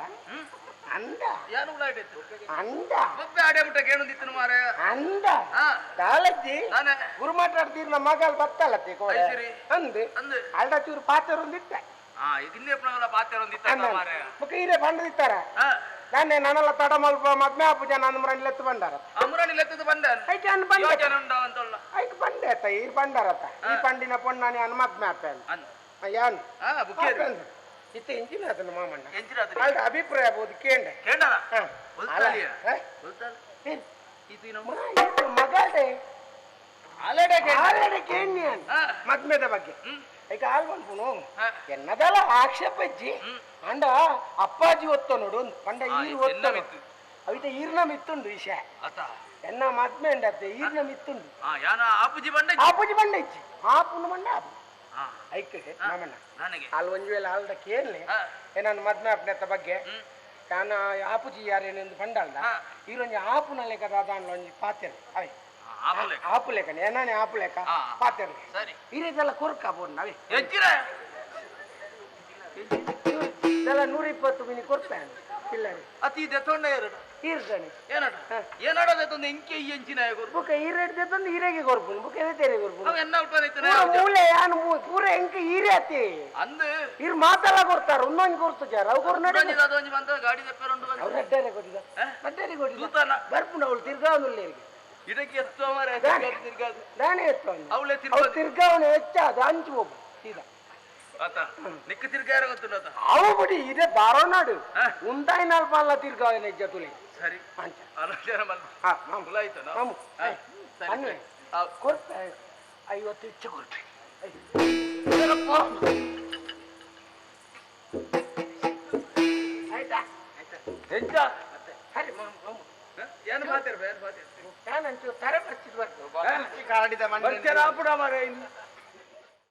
ಅಂದ. ಏನು ಉಳ್ಳಾಡಿತ್ತು ಅಂದ. ಒಬ್ಬ ಆಡೇ ಬಿಟ್ಟ ಕೇಳಂದಿತ್ತು ಮಾರ ಅಂದ. ಕಾಲಜ್ಜಿ ನಾನೇ. ಗುರು ಮಾತಾಡ್ತೀರಿ ನಮ್ಮ ಮಗಲ್ ಬತ್ತಲ್ಲತ್ತಿ ಕೋಡೆ. ಐಸಿರಿ. ಅಂದು. ಅಂದು. ಅಲ್ಡ ಚೂರು ಪಾತ್ರ ಒಂದಿಟ್ಟ ಆ ಇದಿಲ್ಲೇ ಪ್ರಣವಲ ಪಾತ್ರ ಒಂದಿತ್ತ ಮಾರ ಮುಖ ಹೀರೆ ಬಂದಿತ್ತಾರ ಆ ನಾನೇ ನಾನೆಲ್ಲ ತಡ ಮಲ್ಪ ಮದ್ಮೆ ಆಪುಜ ನನ್ನ ಮರಣಿಲ್ ಬಂದಾರ. ಅಮರನಿಲ್ಲ ಬಂದ. ಐಕೆ ಬಂದ? ಯೋಚನೆ ಉಂಡ ಅಂತಲ್ಲ ಐಕ್ ಬಂದೆ ಅತ್ತ. ಈ ಬಂದಾರತ್ತ. ಈ ಪಂಡಿನ ಪೊಣ್ಣಾನೆ ಅನ್ ಮದ್ಮೆ ಆಪೆ ಅಂದ. ಅಂದ ಏನ್ ಇತ್ತ ಇಂಜಿನ ಅದನ್ನ ಮಾಮಣ್ಣ. ಅಲ್ಡ ಅಭಿಪ್ರಾಯ ಬೋದು ಕೇಂಡೆ ಕೇಂಡನ ಹ. ಬಲ್ತಾಲಿಯ ಹ? ಬಲ್ತಾಲ ಏನ್? ಇದು ನಮ್ಮ ಮಾ, ಇದು ಮಗಳೇ. ಅಲೆಡೆ ಆಲ್ರೆಡಿ ಕೇಳಿ ಮದ್ಮೆದ ಬಗ್ಗೆ. ಈಗ ಹಾಲ್ ಬಂದ್ಪುನು ಹಾ. ಎನ್ನದಲ್ಲ ಆಕ್ಷೇಪ ಅಜ್ಜಿ ಅಂಡ ಅಪ್ಪಾಜಿ ಒತ್ತೋ ನೋಡು ಪಂಡ ಈ ಒತ್ತೋ ಅವಿತ ಈರ್ನ ಮಿತ್ತುಂಡು ವಿಷಯ ಅತ ಎನ್ನ ಮದ್ಮೆ ಅಂಡತ್ತೆ ಈರ್ನ ಮಿತ್ತುಂಡು. ಯಾನ? ಆಪುಜಿ ಬಂಡ ಆಪುಜಿ ಬಂಡ ಇಜ್ಜಿ. ಆಪುನು ಬಂಡ ಆಪು ಹಾ. ಐಕ್ಕೆ ಮಾಮಣ್ಣ ನನಗೆ. ಅಲ್ಲಿ ಒಂಜ್ ವೇಳೆ ಆಲ್ದ ಕೇಳಲಿ ಏನನ್ನ ಮದ್ಮೆ ಅಪ್ನೆತ್ತ ಬಗ್ಗೆ ನಾನು ಆಪುಜಿ ಯಾರೇನೆಂದು ಪಂಡಲ್ದ ಹಾ. ಈರೊಂಜಿ ಆಪುನ ಲೆಕ್ಕ ದಾದಾನ್ಲ ಒಂಜಿ ಪಾತೆರ್ ಅವೆ. ಆಪು ಲೆಕ್ಕ ಏನಾನೆ ಆಪು ಲೆಕ್ಕ. ಪಾತೆರ್ ಈ ರೀತಿಯೆಲ್ಲ ಕೊರ್ಕ ಬೋಡ್ ನಾವೇ. ಇದೆಲ್ಲ ನೂರ ಇಪ್ಪತ್ತು ಮಿನಿ ಕೊರ್ಪೆ ಪಿಲ್ಲರಿ ಅತಿ ದೆತ್ತೊಂಡ ಎರಡು. ಇರ್ತಾನೆ ಏನಡ ಏನಡದೊಂದು ಎಂಕೆ ಈ ಎಂಚಿನ ಗುರು ಬುಕ್ಕ ಈರೇಟ್ ತಂದು ಈರೆಗೆ ಕೊರ್ಪುನು ಬುಕ್ಕ ಎದೆ ತೆರೆ ಕೊರ್ಪುನು ಅವ ಎನ್ನ ಉಟ್ಟ ಪೂರ ಮೂಲೆ ಯಾನ್ ಮೂ- ಪೂರ ಹೆಂಕೆ ಈರೆ ಅತಿ ಅಂದ ಇರ್ ಮಾತೆಲ್ಲ ಕೊಡ್ತಾರ ಒಂದೊಂದು ಕೊರ್ತು ಜಾರ. ಅವು ಕೊರ್ ನಡೆ. ಒಂಜಿ ಅದೊಂಜಿ ಬಂದ ಗಾಡಿ ದೆಪ್ಪರೊಂಡು ಬಂದ. ಅವ್ರು ನಡ್ಡೇರೆ ಕೊಟ್ಟಿದ ಹ? ಕೊಡಿ ಕೊಟ್ಟಿದ ತೂತನ ಬರ್ಪುನ ಅವಳು ತಿರ್ಗಾವನು ಇಲ್ಲಿಗೆ. ಇದಕ್ಕೆ ಎತ್ತುವ ಮಾರೆ? ತಿರ್ಗಾ ನಾನೇ ಎತ್ತವನು. ಅವಳೆ ಅವ್ಳು ತಿರ್ಗಾದು. ತಿರ್ಗಾವನು ಹೆಚ್ಚ ಅದು ಹಂಚು ಹೋಗು ಸೀದಾ. ಆತ ನಿಕ್ಕ ತಿರ್ಗಾರ ಗೊತ್ತುಂಡ ಆತ? ಅವು ಬಿಡಿ ಇದೇ ಬಾರೋ ನಾಡು ಹ? ಉಂಟಾಯಿ ನಾಲ್ ಪಾಲ ಸರಿ. ಅಂಚ. ಆಲೋಚನೆ ಮಲ್ಲ ಮುಲಾಯ್ತು ನಾ? ಮಾಮು ಹಾ, ಸರಿ, ಕೊಡ್ತೆ ಐವತ್ತು ಹೆಚ್ಚು ಕೊಡ್ತೆ ಆಯ್ತಾ? ಸರಿ ಹ? ಏನು ಮಾತಾಡ್ಬೇ ಏನು ಮಾತಾಡ್ಬೇ ನಾನಂಚು ತರ ಬಚ್ಚಿದ್ ಬರ್ತು ಕಾಡಿದ ಮಣ್ಣು ಬರ್ತೀರ ಆಪುಡ ಮರ ಇಲ್ಲ